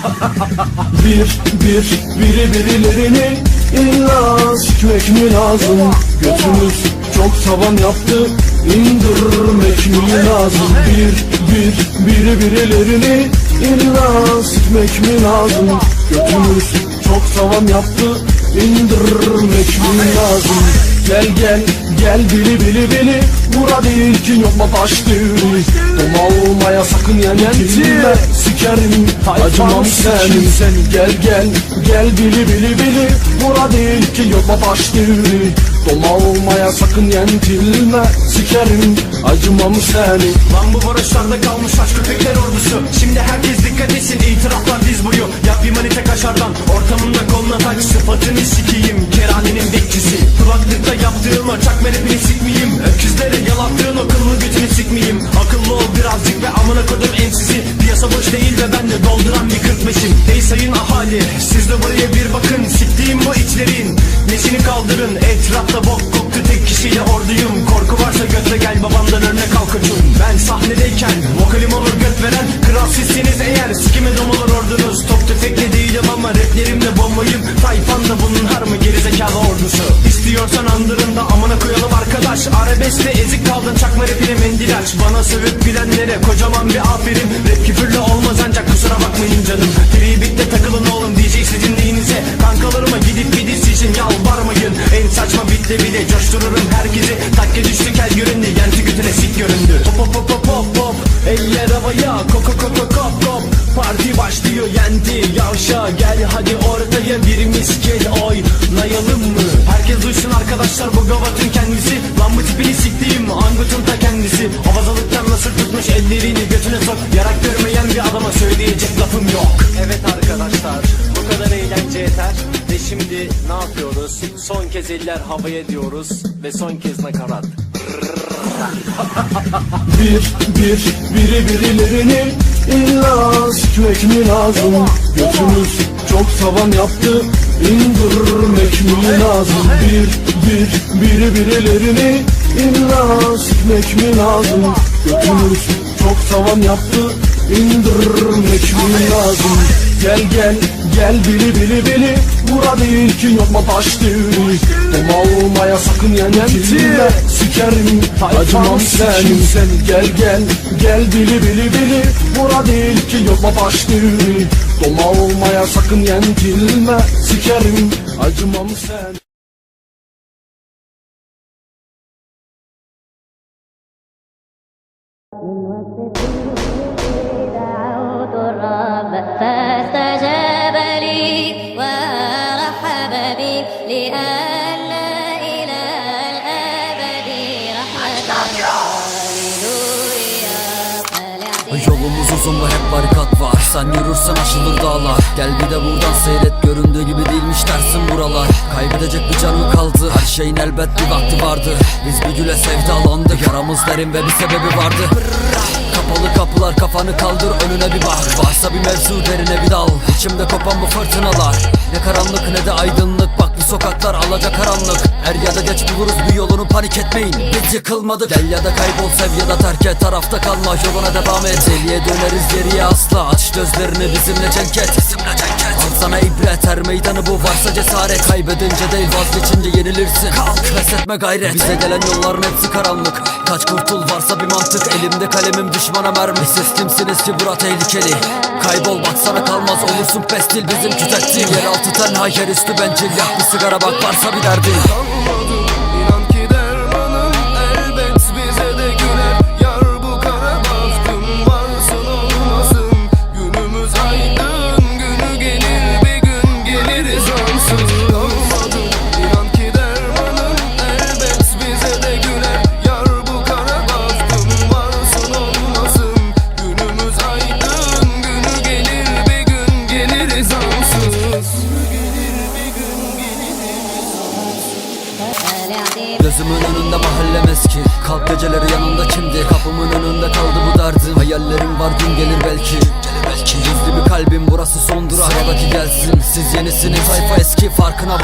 Bir, bir, biri birilerini illa sikmek mi lazım? Götümüz çok tavan yaptı indirmek mi lazım? Bir, bir, biri birilerini illa sikmek mi lazım? Götümüz çok tavan yaptı indirmek mi lazım? Gel gel gel bili bili bili. Bura değil ki yok mu taş düğünü Doma olmaya sakın yenentilme Sikerim acımam senin. Gel gel gel bili bili bili. Bura değil ki yok mu taş düğünü Doma olmaya sakın yentilme Sikerim acımam senin Lan bu varoşlarda kalmış aşk köpekler ordusu. Şimdi herkes dikkat etsin itiraflar diz boyu. Yap bir manite kaşardan ortamında koluna tak. Sıfatını sikiyim keranenin bekçisi. Kulaklıkta yaptığım açak merepini sikmeyeyim. Öküzlere yalattığın o kıllı götünü sikmeyeyim. Akıllı ol birazcık ve amına kodum ensizi Piyasa boş değil ve ben de dolduran bir 45'im Ey sayın ahali siz kaldırın Etrafta bok koktu tek kişiyle orduyum. Korku varsa götle gel babamdan örnek al koçum Ben sahnedeyken vokalim olur göt veren Kral sizsiniz eğer. Sikime dom olur ordunuz. Top tüfekle değilim ama raplerimle bombayım. Tayfan da bunun har mı? Gerizekalı ordusu. İstiyorsan andırında amına koyalım arkadaş. Arabeskte ezik kaldın çakma rapine mendil aç Bana sövüp gülenlere kocaman bir aferin. Rap küfürlü olmaz ancak kusura bakmayın canım. Free bitte takılın oğlum DJ sizin neyinize yavşa Gel hadi ortaya bir misket oynayalım mı? Herkes duysun arkadaşlar bu gavatın kendisi. Lan bu tipini siktiğim angutun ta kendisi. Avazalıktan nasıl tutmuş ellerini götüne sok. Yarak görmeyen bir adama söyleyecek lafım yok. Evet arkadaşlar bu kadar eğlence yeter. Ve şimdi ne yapıyoruz? Son kez eller havaya diyoruz Ve son kez nakarat. Bir, bir, biri birilerini illa sikmek mi lazım Götümüz çok tavan yaptı. İndirmek mi lazım? Bir, bir, biri birilerini. İlla sikmek mi lazım Götümüz çok tavan yaptı. İndirmek mi lazım Gel gel gel bili bili bili Bura değil ki yok mu taş düğünü Doma olmaya sakın yenentilme Sikerim acımam senin Gel gel gel bili bili bili Bura değil ki yok mu taş düğünü Doma olmaya sakın yentilme Sikerim acımam senin من وصفه دعوت بي لأن لا إله الأبد رحمة هللويا فليعتني Yolumuz uzun ve hep barikat var Sen yürürsen aşılır dağlar Gel bir de buradan seyret göründüğü gibi değilmiş dersin buralar Kaybedecek bir canı kaldı Her şeyin elbet bir vakti vardı Biz bir güle sevdalandık Yaramız derin ve bir sebebi vardı Kapalı kapılar kafanı kaldır önüne bir bak Varsa bir mevzu derine bir dal İçimde kopan bu fırtınalar Ne karanlık ne de aydınlık Bak bu sokaklar alaca karanlık. Er ya da geç buluruz bir yolunu panik etmeyin. Biz yıkılmadık. Gel ya da kaybol sev ya da terk et. Tarafta kalma yoluna devam et. Deliye döneriz geriye asla. Aç gözlerini bizimle cenk et. Bizimle cenk et sana ibret her meydanı bu varsa cesaret. Kaybedince değil vazgeçince yenilirsin. Kalk etme gayret. Bize gelen yolların hepsi karanlık. Kaç kurtul varsa bir mantık. Elimde kalemim düşmana mermi. Siz kimsiniz ki bura tehlikeli? Kaybol bak sana kalmaz olursun pestil. Bizim tütettiğim yeraltı tenha yer üstü bencil. Yak bir sigara bak varsa bir derdin. Kalmadım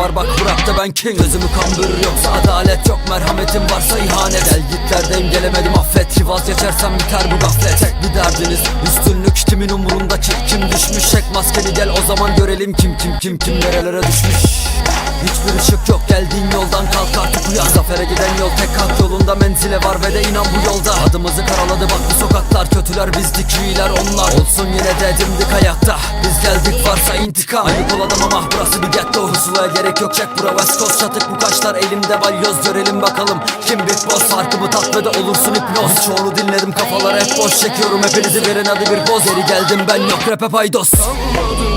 var. Bak Burak da ben king Gözümü kandırır. Yoksa adalet yok Merhametim varsa ihanet Gel gitlerdeyim gelemedim affet. Ki vazgeçersem biter bu gaflet. Tek bir derdiniz üstünlük kimin umurunda? Ki Kim düşmüş çek maskeni gel o zaman görelim Kim kim kim kim nerelere düşmüş. Hiçbir ışık yok geldiğin yoldan kalk artık uyan. Zafere giden yol tek hak yolunda. Menzile var ve de inan bu yolda. Adımızı karaladı bak bu sokaklar. Kötüler bizdik iyiler onlar. Olsun yine de dimdik ayakta biz geldik varsa intikam. Ayıp ol adam ama burası bir getto Husulaya gerek yok çek bura west çatık bu kaşlar elimde balyoz. Görelim bakalım kim big boss. Farkımı tat ve olursun hipnoz. Çoğunu dinledim kafalara hep boş. Çekiyorum hepinizi verin hadi bir boz Geri geldim ben yok rap'e paydos ki